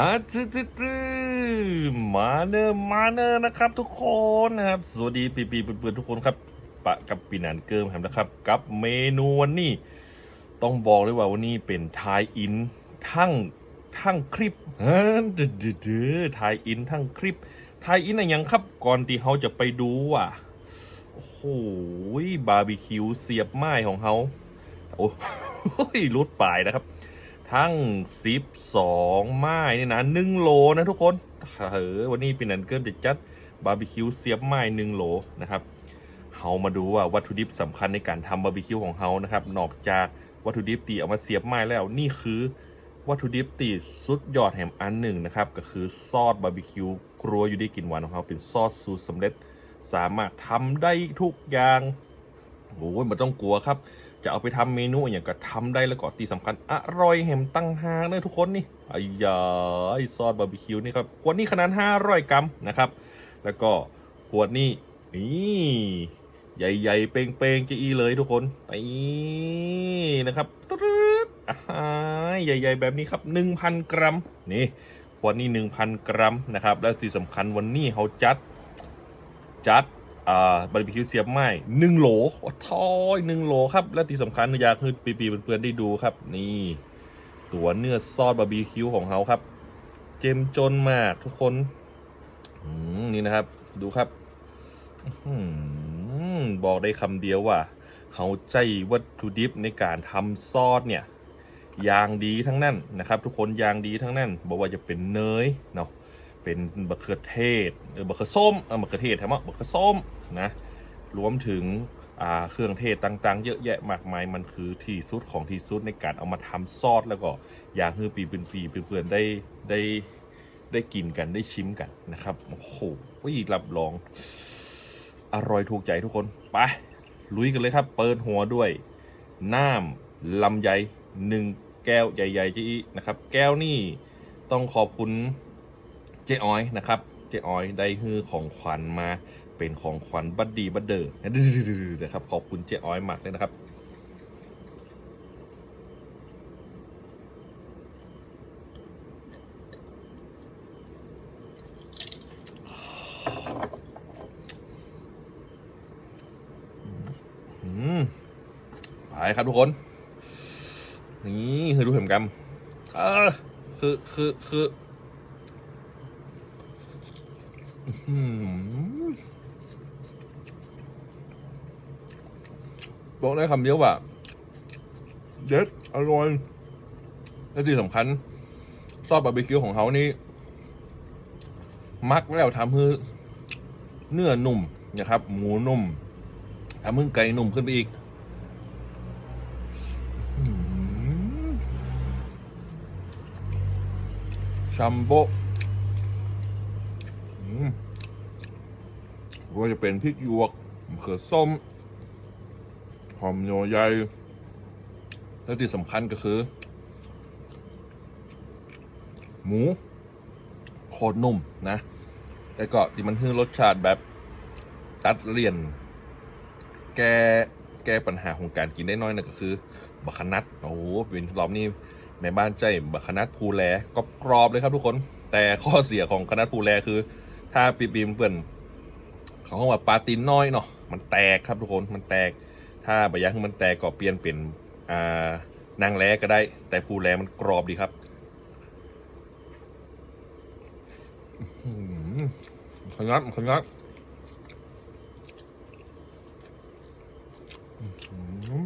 อาตื้อตื้อมาเนอร์มาเนอร์นะครับทุกคนนะครับ สวัสดีปีปีเพื่อนๆทุกคนครับ ปะกับปีนันเกิมครับนะครับ กับเมนูวันนี้ ต้องบอกเลยว่าวันนี้เป็นทายอิน ทั้งทั้งคลิปเฮ้ยเดือดเดือทายอินทั้งคลิปทายอินอะไรยังครับ ก่อนที่เขาจะไปดูว่ะโอ้โหบาร์บีคิวเสียบไม้ของเขาโอ้โหรุดปลายนะครับ ทั้งสิบสองไม้นี่นะหนึ่งโลนะทุกคนเออวันนี้เป็นนันเกิมจะจัดบาร์บีคิวเสียบไม้หนึ่งโลนะครับเฮามาดูว่าวัตถุดิบสำคัญในการทำบาร์บีคิวของเฮานะครับ นอกจากวัตถุดิบตีเอามาเสียบไม้แล้วนี่คือวัตถุดิบตีสุดยอดแห่งอันหนึ่งนะครับ ก็คือซอสบาร์บีคิวครัวอยู่ได้กินหวานของเขาเป็นซอสสูตรสำเร็จ สามารถทำได้ทุกอย่างโอ้ยไม่ต้องกลัวครับ จะเอาไปทำเมนูอย่างก็ทำได้แล้วก็ตีสำคัญอร่อยแหมตั้งหากเลยทุกคนนี่ไอ้ยาไอซอสบาร์บีคิวนี่ครับขวดนี้ขนาด500 กรัมนะครับ แล้วก็ขวดนี้นี่ใหญ่ๆ เป้งๆจะอีเลยทุกคนไอ้นะครับตรึดอ่าใหญ่ ๆ แบบนี้ครับ 1,000 กรัมนี่ขวดนี้ 1,000 กรัมนะครับ แล้วที่สำคัญวันนี้เขาจัดจัด บาร์บีคิวเสียบไม้หนึ่งโหลทอยหนึ่งโหลครับ และที่สำคัญอยากให้ปีปีๆเพื่อนๆได้ดูครับ นี่ ตัวเนื้อซอสบาร์บีคิวของเขาครับ เจมจนมากทุกคนนี่นะครับ ดูครับอบอกได้คำเดียวว่าเขาใจวัตถุดิบในการทำซอสเนี่ย อยางดีทั้งนั้นนะครับ ทุกคนอยางดีทั้งนั้นบอกว่าจะเป็นเนยเนาะ เป็นบะเขือเทศเออบะเขือส้มเออบะเขือเทศใช่ไหมบะเขือส้มนะรวมถึงเครื่องเทศต่างๆ เยอะแยะมากมายมันคือที่สุดของที่สุดในการเอามาทำซอสแล้วก็อยากให้ปีเป็นปีเพื่อนๆได้ได้ได้กินกันได้ชิมกันนะครับโอ้โหรับรอง อร่อยถูกใจทุกคนไปลุยกันเลยครับ เปิดหัวด้วยน้ำลำไยหนึ่งแก้วใหญ่ๆจีนะครับ แก้วนี่ต้องขอบคุณ เจ๊อ้อยนะครับ เจ๊อ้อยได้ฮือของขวัญมาเป็นของขวัญบัดดีบัดเดอร์นะครับขอบคุณเจ๊อ้อยมากเลยนะครับไปครับทุกคน นี่คือดูเห็นกันเออคือคือคือ อืม บอกได้คำเดียวว่า เด็ดอร่อยและที่สำคัญ ซอสบาร์บีคิวของเขานี่มักแล้วทำให้เนื้อนุ่มนะครับ หมูนุ่มทำให้ไก่นุ่มขึ้นไปอีกชัมโบ อืม ว่าจะเป็นพริกหยวกมะเขือส้ม หอมโยใยและที่สำคัญก็คือ หมูโคตรนุ่มนะแล้วก็ที่มันให้รสชาติแบบตัดเลี่ยน แก้แก้ปัญหาของการกินได้น้อยนะก็คือบักขนัดโอ้โหเป็นรอบนี้แม่บ้านใจบักขนัดภูแลก็กรอบเลยครับทุกคน แต่ข้อเสียของคณะภูแลคือ ถ้าปีบีมเพื่อน ขาเรียกว่าปลาตินน้อยเนาะมันแตกครับทุกคนมันแตก ถ้าใบยักษ์มันแตกก็เปลี่ยนเป็นอ่านางแร้ก็ได้ แต่ภูแลมันกรอบดีครับขยับขยับหือ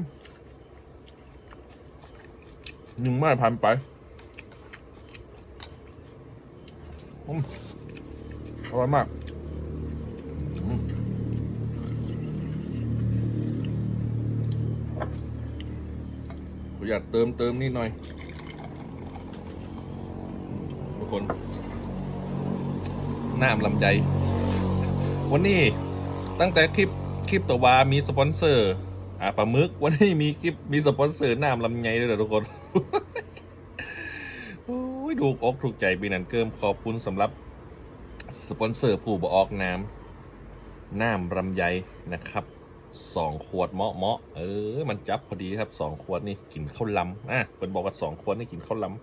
ยังไม่พันไปอร่อยมาก ขออยากเติมเติมนิดหน่อยทุกคนน้ำลำใจ วันนี้ตั้งแต่คลิปคลิปตัววามีสปอนเซอร์อ่าปลาหมึกวันนี้มีคลิปมีสปอนเซอร์น้ำลำไยด้วยเหรอทุกคนโอ้ยถูอกถูกใจปีนันเกิมขอบคุณสำหรับสปอนเซอร์ผู้บออกน้ำน้ำลำไยนะครับ สองขวดเมาะเมาะเออ มันจับพอดีครับสองขวดนี่กินข้าวลำอะคนบอกว่าสองขวดนี่กินข้าวลำ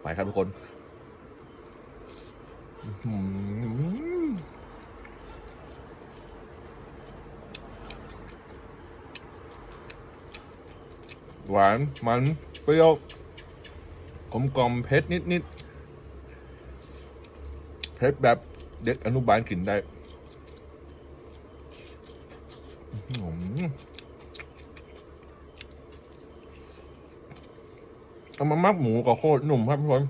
ไปครับทุกคนหวาน มัน เปรี้ยวกลมกล่อมเผ็ดนิดนิด เผ็ดแบบเด็กอนุบาลกินได้อื้อหือเอามามักหมูกับโคตรหนุ่มครับทุกคน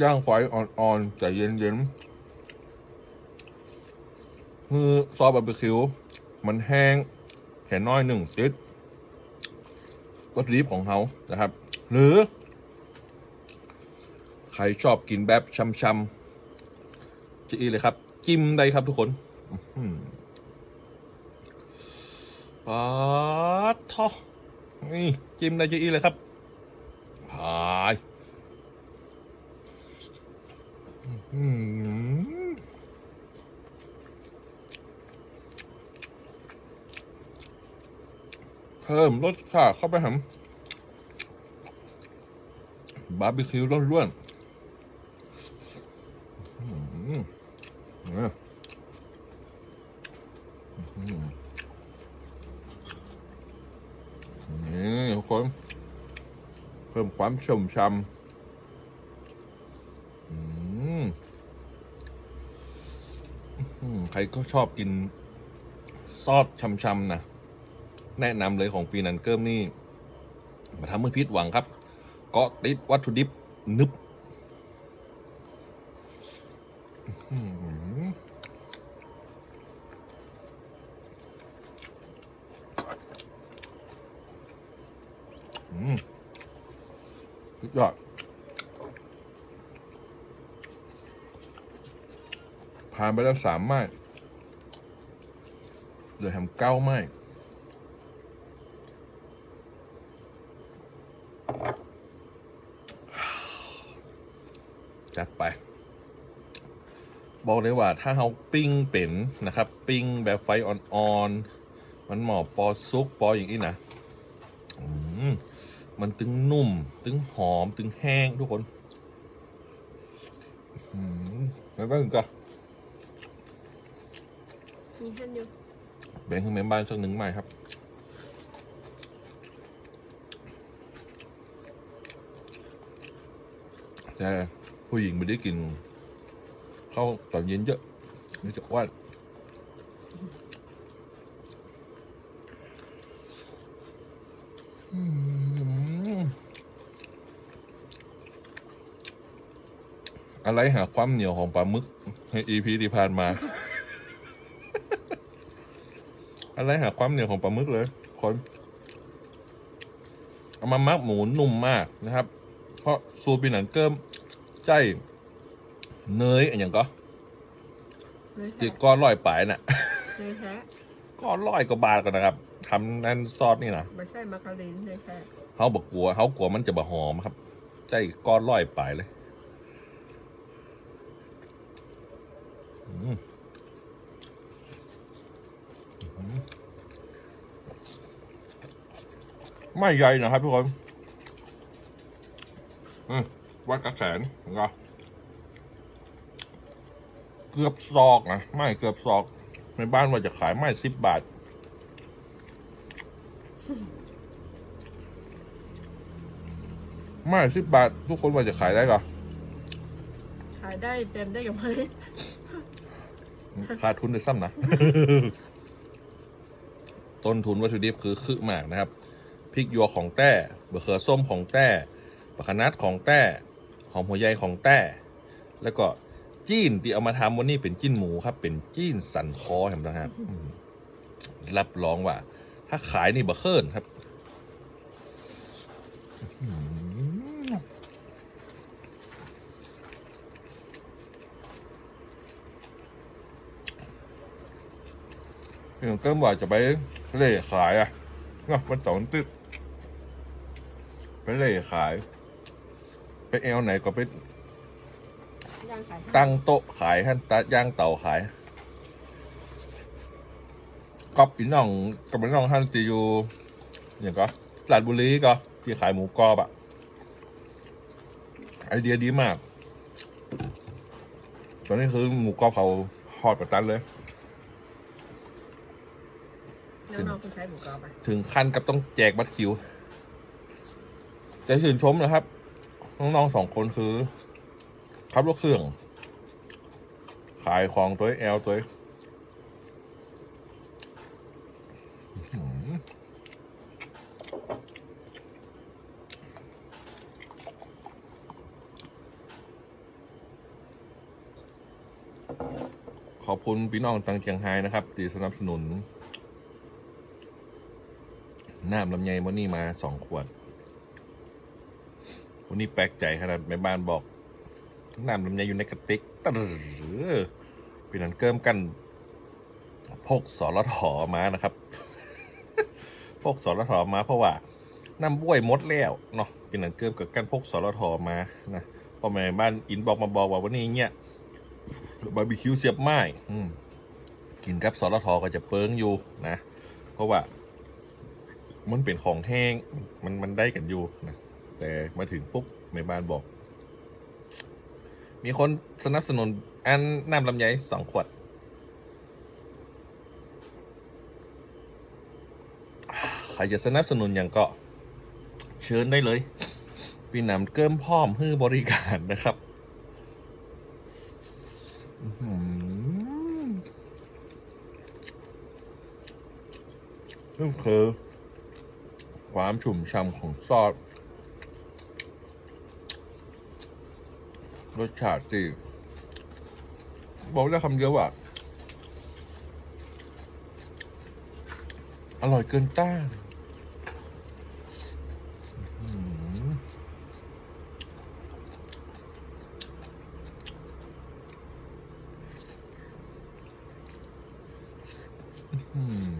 ย่างไฟอ่อนๆแต่เย็นๆคือซอสบาร์บีคิว มันแห้งแค่น้อยหนึ่งติด วัตถุดิบของเขานะครับ หรือ ใครชอบกินแบบช้ำๆจะอีเลยครับ จิ้มได้ครับทุกคนปาทอนี่จิ้มได้จะอีเลยครับพายอื้อหือ เพิ่ มรสชาติเข้าไปหำบาร์บีคิวล้วนๆอื้อนี่ยอื้อหือนี่ทุกคน เพิ่มความชุ่มช่ำใครก็ชอบกินซอสช่ำๆนะ แนะนำเลยของปีนันเกิมนี่มาทำให้พิษหวังครับ เกาะติดวัตถุดิบนึบอื้อหืออืมสุดยอดผ่านไปแล้วสามไม้เหลือแฮมเก้าไม้ จัดไป บอกเลยว่าถ้าเราปิ้งเป็นนะครับ ปิ้งแบบไฟอ่อนๆมันเหมาะปอซุกปออย่างนี้นะอืมมันตึงนุ่ม ตึงหอม ตึงแห้งทุกคนอืมแล้วก็ถึงก็มีท่านอยู่แบ่งให้แม่บ้านสักหนึ่งไม้ครับแต่ ผู้หญิงไม่ได้กินข้าวตอนเย็นเยอะไม่จะวนอืมอะไรหาความเหนียวของปลาหมึกในอีพีที่ผ่านมา อะไรหาความเหนียวของปลาหมึกเลยคนเอามามักหมูนุ่มมากนะครับ เพราะซูปีนันเกิม ใจเนยอนอย่างก็เนยจีแท้ก้อนร้อยปลายน่ะเนยแท้ก้อนร้อยกว่าบาทก่อนนะครับทำนั่นซอสนี่นะไม่ใช่มาการีนเนยแท้เขาบอกกลัวเขากลัวมันจะบะหอมครับ ใจก้อนร้อยปลายเลยอืมอืมไม่ใหญ่นะครับทุกคน อืม วัดกระแสนเห็นปะเกือบซอกนะไม่เกือบซอก ในบ้านว่าจะขายไม่สิบบาท ไม่สิบบาท ทุกคนว่าจะขายได้ก่อขายได้เต็มได้กับไหมขาดทุนด้วยซ้ำนะ ต้นทุนวัตถุดิบคือคือมากนะครับ พริกหยวกของแต้บะเขือส้มของแต้บะขนัดของแต้ หอมหัวใยของแต้ แล้วก็จีนที่เอามาทำวันนี้เป็นจิ้นหมูครับ เป็นจีนสันคอเห็นไหมครับรับรองว่า ถ้าขายนี่บะเคินครับอื้อหือพี่องเกิมว่าจะไปเล่ขายอะเนาะมันสอนตึ๊ดไปเล่ขาย ไปแอลไหนก็ไปย่างขายตั้งโต๊ะขายท่านตะย่างเตาขายก๊อปอีน้องกับอีน้องท่านตีอยู่อย่างก็ลาดบุรีก็ที่ขายหมูกรอบอะไอเดียดีมาก ตอนนี้คือหมูกรอบเขาฮอตประตันเลย แล้วน้องคุณใช้หมูกรอบอะถึงขั้นกับต้องแจกบัตรคิวแต่ชื่นชมนะครับ น้องๆสองคนคือขับรถเครื่อง ขายของตัวแอลตัวอื้อขอบคุณพี่น้องตังเชียงไฮ้นะครับที่สนับสนุน น้ำลำไยวันนี้มาสองขวด วันนี้แปลกใจขนาดแม่บ้านบอกน้ำลำไยอยู่ในกระติกตะรึเป็นนันเกิมกัน พกสอรถอมานะครับ พกสอรถอมาเพราะว่าน้ำบ้วยหมดแล้วเนาะเป็นนันเกิมกับกันพกสอรถอมานะพอแม่บ้านอินบอกมาบอกว่าวันนี้เนี่ยบาร์บีคิวเสียบไม้กินกับสอรทอก็จะเปิงอยู่นะ เพราะว่า มันเป็นของแห้งมันมันได้กันอยู่นะ แต่มาถึงปุ๊บแม่บ้านบอก มีคนสนับสนุนอันน้ำลำไยสองขวด ใครจะสนับสนุนอย่างก็เชิญได้เลย พี่นำเกิมพร้อมฮื้อบริการนะครับนี่คือความ ชุ่มช่ำของซอส รสชาติที่บอกได้คำเดียวว่า อร่อยเกินต้านอื้อหืออื้อหือ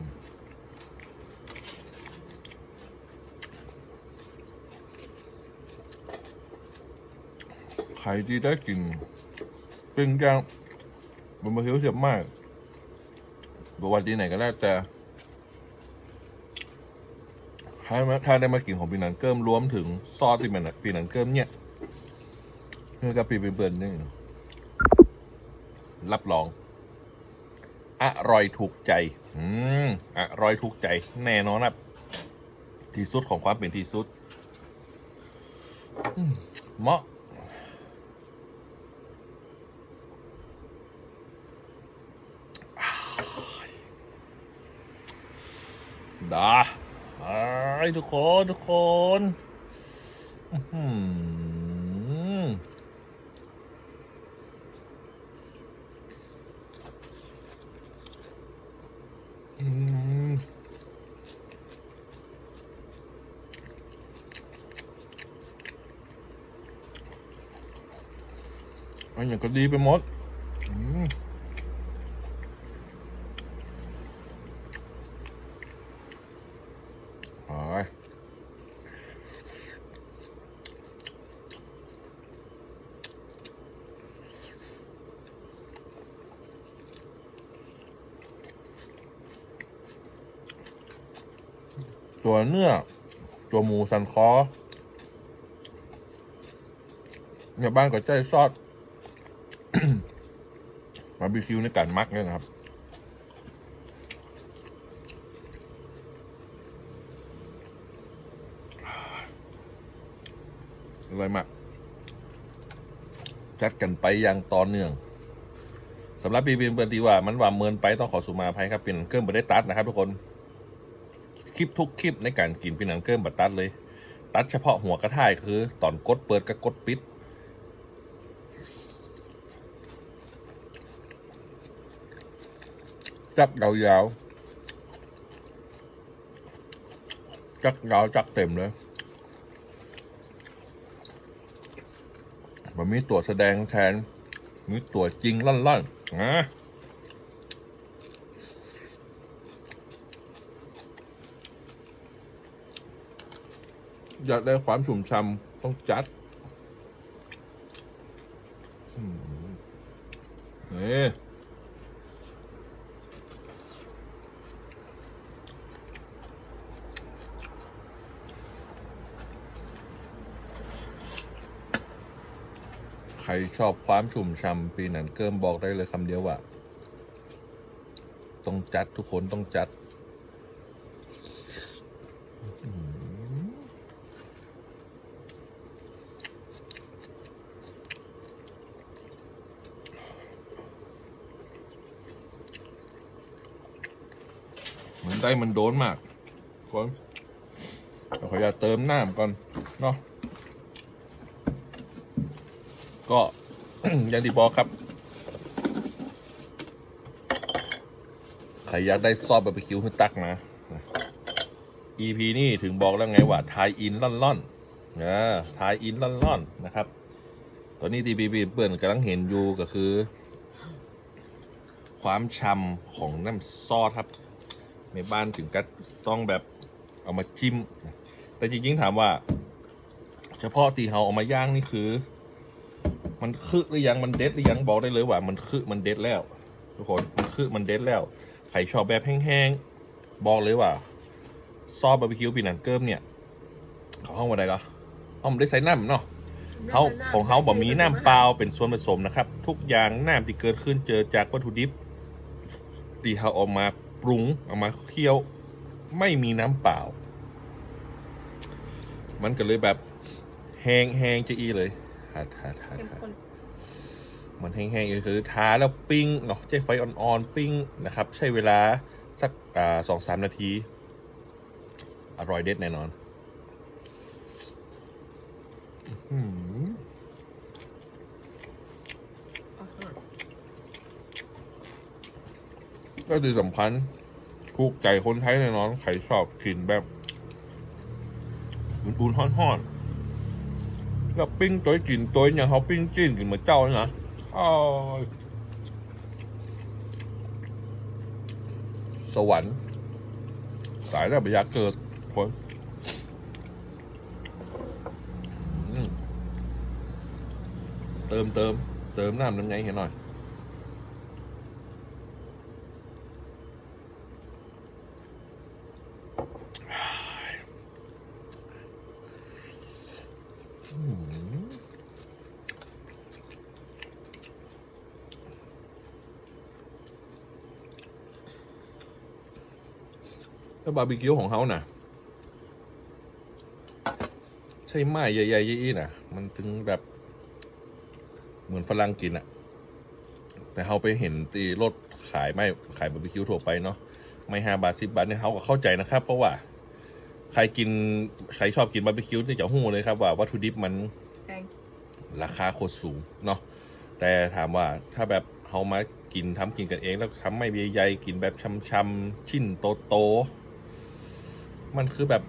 ใครที่ได้กลิ่นเป็นย่างมันมาเคี้ยวเสียบมากบว่าที่ไหนก็ได้แต่ถ้าถ้าได้มากินของปีนังเกิมรวมถึงซอสที่มันปีนังเกิมเนี่ยเพื่อกับปีเป็นเปิดนี่รับรอง อร่อยถูกใจ อืมอร่อยถูกใจ แน่นอนครับที่สุดของความเป็นที่สุดเหมาะ ดาไอ้ทุกคนทุกคนอื้อหืออืมอันอย่างก็ดีไปหมดอืม โอ้ยตัว เนื้อ ตัวหมูสันคอเนี่ยบ้านก็ใจซอสบาร์บีคิวในการมักเนี่ยนะครับอร่อยมาก จัดกันไปอย่างต่อเนื่องสำหรับบีบีเบิร์ดีว่ามันว่าเมินไปต้องขอสุมาภัยครับ เป็นเกิมบัได้ตัดนะครับทุกคน คลิปทุกคลิปในการกินเป็นหนังเกิมบัตัดเลย ตัดเฉพาะหัวกระท่ายคือ ตอนกดเปิดกับกดปิดจักยาวๆจักยาวจักเต็มเลยมันมีตัวแสดงแทน มีตัวจริงล่อนๆนะ อยากได้ความฉุ่มฉ่ำต้องจัดนี่ใครชอบความชุ่มช่ำปีนันเกิมบอกได้เลยคำเดียวว่า ต้องจัดทุกคนต้องจัด เหมือนได้มันโดนมากคนขออย่าตเติมน้ำก่อนเนาะก็อย่างที่บอกครับ ใครอยากได้ซอสบาร์บีคิวให้ตักนะ EP นี่ถึงบอกแล้วไงว่าทายอินล่อนล่อนๆนะทายอินล่อนล่อนๆนะครับ ตอนนี้ทีบีบีเปิดกำลังเห็นอยู่ก็คือ ความชำของน้ำซอสครับ ในบ้านถึงก็ต้องแบบเอามาจิ้ม แต่จริงๆถามว่า เฉพาะตีเฮาเอามาย่างนี่คือ มันคือหรือยังมันเด็ดหรือยังบอกได้เลยว่า มันคือมันเด็ดแล้ว ทุกคนมันคือมันเด็ดแล้วใครชอบแบบแห้งๆบอกเลยว่าซอสบาร์บีคิวปีนันเกิมเนี่ยเขาห้องว่าไดก็ห้องได้ใส่น้ำเนาะเขาของเขาบ่มีน้ำเปล่าเป็นส่วนผสมนะครับ ทุกอย่างน้ำที่เกิดขึ้นเจอจากวัตถุดิบที่เขาเอามา ปรุงเอามาเคี่ยว ไม่มีน้ำเปล่า มันก็เลยแบบแห้งแห้งจะอีเลยทาทาทาเข้มทาข้นมันแห้งๆก็คือทาแล้วปิ้งเนาะใช้ไฟอ่อนๆปิ้งนะครับ ใช้เวลาสักอ่าสองสามนาที อร่อยเด็ดแน่นอน อื้อหือ อะอะ ก็คือสำคัญถูกใจคนไทยแน่นอนใครชอบกินแบบอุ่นๆฮ้อนๆแล้วปิ้งตัวกินตัวอย่างเขาปิ้งจิ้นกินเหมือนเจ้านะอ้สวรรค์ สายแล้วไปยากเกิดคนเติมเติมเติมน้ำน้ำไงเห็นหน่อย แล้วบาร์บีคิวของเขาน่ะ ใช่ไหมใหญ่ๆยี่ๆน่ะ มันถึงแบบ เหมือนฝรั่งกินอะแต่เขาไปเห็นตีรถขายไม่ขายบาร์บีคิวทั่วไปเนาะไม่ห้าบาทสิบบาทเนี่ยเขาก็เข้าใจนะครับ เพราะว่า ใครกินใครชอบกินบาร์บีคิวเนี่ยจะหู้เลยครับว่าวัตถุดิบมันแพงราคาโคตรสูงเนาะแต่ถามว่าถ้าแบบเขามากินทำกินกันเองแล้วทำไม่ใหญ่ๆกินแบบช้ำๆชิ้นโตๆ มันคือแบบ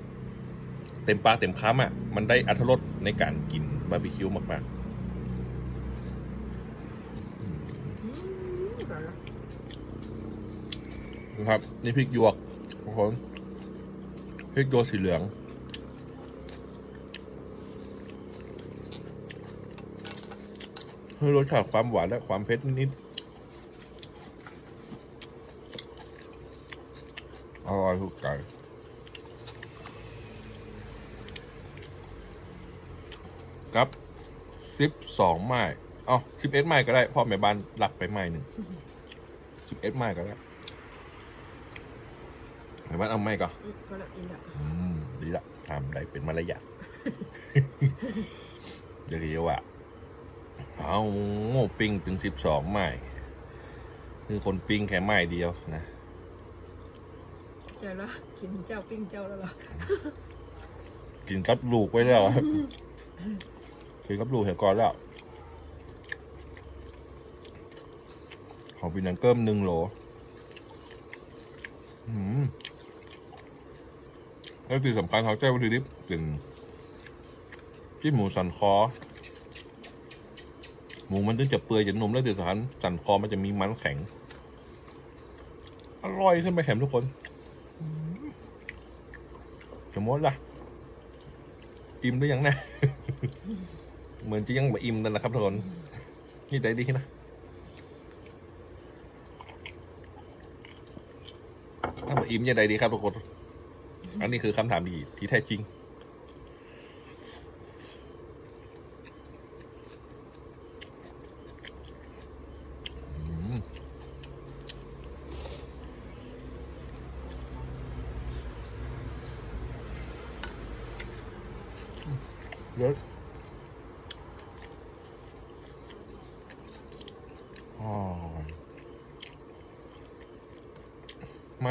เต็มปากเต็มคำอะ มันได้อัตรสในการกินบาร์บีคิวมากอืมก่อนะๆนะครับนี่พริกหยวกทุกคนพริกหยวกสีเหลืองให้รสชาติความหวานและความเผ็ดนิดๆอร่อยทุกใจครับ สิบสองไม้อ๋อสิบเอ็ดไม้ก็ได้พ่อแม่บ้านหลักไปไม้หนึ่งสิบเอ็ดไม้ก็ได้แม่บ้านเอาไม้ก็อืมก็ละอินละอืมดีละทำได้เป็นมารยาทเดี๋ยวเรียกว่าเอาโง่ปิ้งถึงสิบสองไม้คือคนปิ้งแค่ไม้เดียวนะเจ้าละกินเจ้าปิ้งเจ้าแล้วล่ะกินกับลูกไว้แล้วอะ กินกับลูเหี่ยก่อนแล้ว ของปีนังเกิมหนึ่งโหลอืมแล้วที่สำคัญเขาแจ้วัตถุดิบเป็นจิ้มหมูสันคอ หมูมันถึงจะเปื่อยจะนุ่มแล้วที่สำคัญสันคอมันจะมีมันแข็ง อร่อยขึ้นไปแข็มทุกคนอืมจะมดล่ะอิ่มหรือยังนะ เหมือนจะยังแบบอิ่มนั่นนะครับทุกคนนี่ใจดีนะถ้าแบบอิ่มยังใจดีครับทุกคน อันนี้คือคำถามดีที่แท้จริง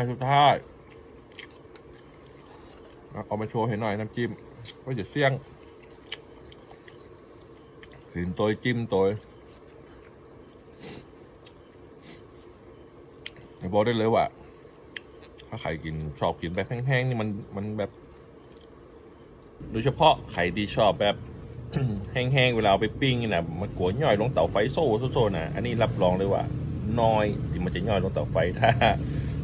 มาสุดท้ายเอามาโชว์ให้หน่อยน้ำจิ้มว่าจะเสี่ยงหินตัวจิ้มตัวเดี๋ยวบอกได้เลยว่า ถ้าใครกินชอบกินแบบแห้งๆนี่มันมันแบบ โดยเฉพาะไข่ที่ชอบแบบ แห้งๆเวลาเอาไปปิ้งนี่นะมันกลัวย่อยลงเตาไฟโซ่โซ่นะอันนี้รับรองเลยว่าน้อยที่มันจะย่อยลงเตาไฟถ้า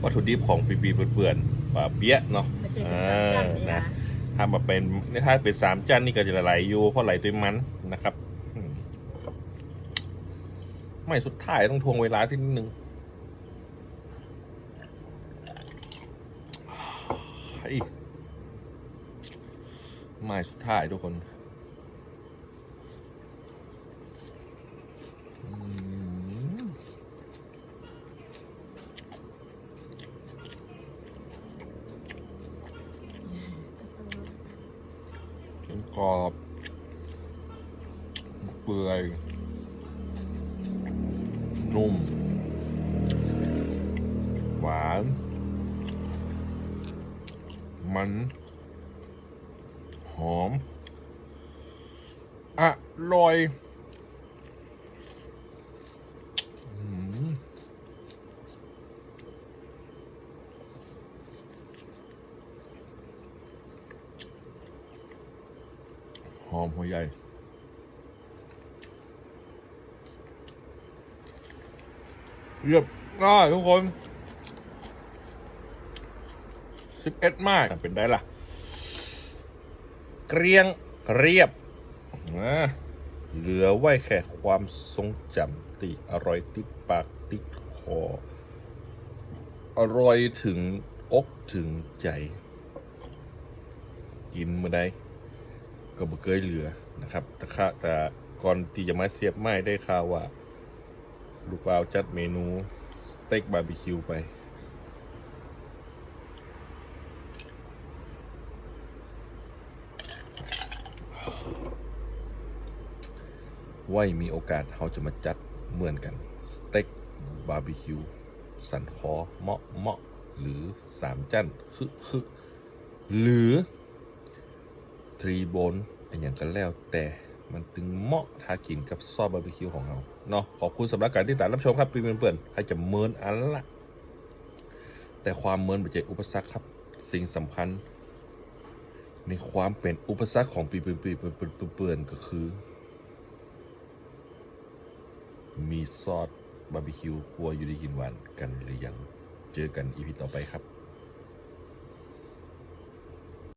วัตถุดิบของปีๆเปื่อนๆป่าเปี้ยะเนาะมันจะเป็นแบบนี้นะนะถ้ามาเป็นถ้าเป็นสามจานนี่ก็จะไหลอยู่เพราะไหลด้วยมันนะครับอืมไม่สุดท้ายต้องทวงเวลาที่นิดนึงไอ้ไม่สุดท้ายทุกคนอืมเค็มกรอบเปื่อย นุ่ม หวาน มัน หอม อร่อยอืมห อมหัวใหญ่เรียบง่ายทุกคนสิบเอ็ดมากเป็นได้ล่ะ เกรียงเรียบนะเหลือไว้แค่ความทรงจำติอร่อยติดปากติดคอ อร่อยถึงอกถึงใจ กินเมื่อใด ก็บ่เคยเหลือนะครับแต่ข้าแต่ก่อนที่จะมาเสียบไม้ได้ข่าวว่า ลูกบ่าวจัดเมนูสเต็กบาร์บีคิวไปไว้มีโอกาสเราจะมาจัดเหมือนกัน สเต็กบาร์บีคิวสันคอเหมาะเหมาะหรือสามจันคือคือหรือ รีโบนอันอย่างกันแล้วแต่มันตึงเหมาะถ้ากินกับซอสบาร์บีคิวของเราเนาะขอบคุณสำหรับการติดตามรับชมครับพี่เพื่อนๆใครจะเมินอันละ แต่ความเมินไม่ใช่อุปสรรคครับ สิ่งสำคัญ ในความเป็นอุปสรรคของปีเปื่อนปีเปื่อนเปื่นก็คือ มีซอสบาร์บีคิวครัวอยู่ดีกินหวานกันหรือยัง เจอกันอีพีต่อไปครับ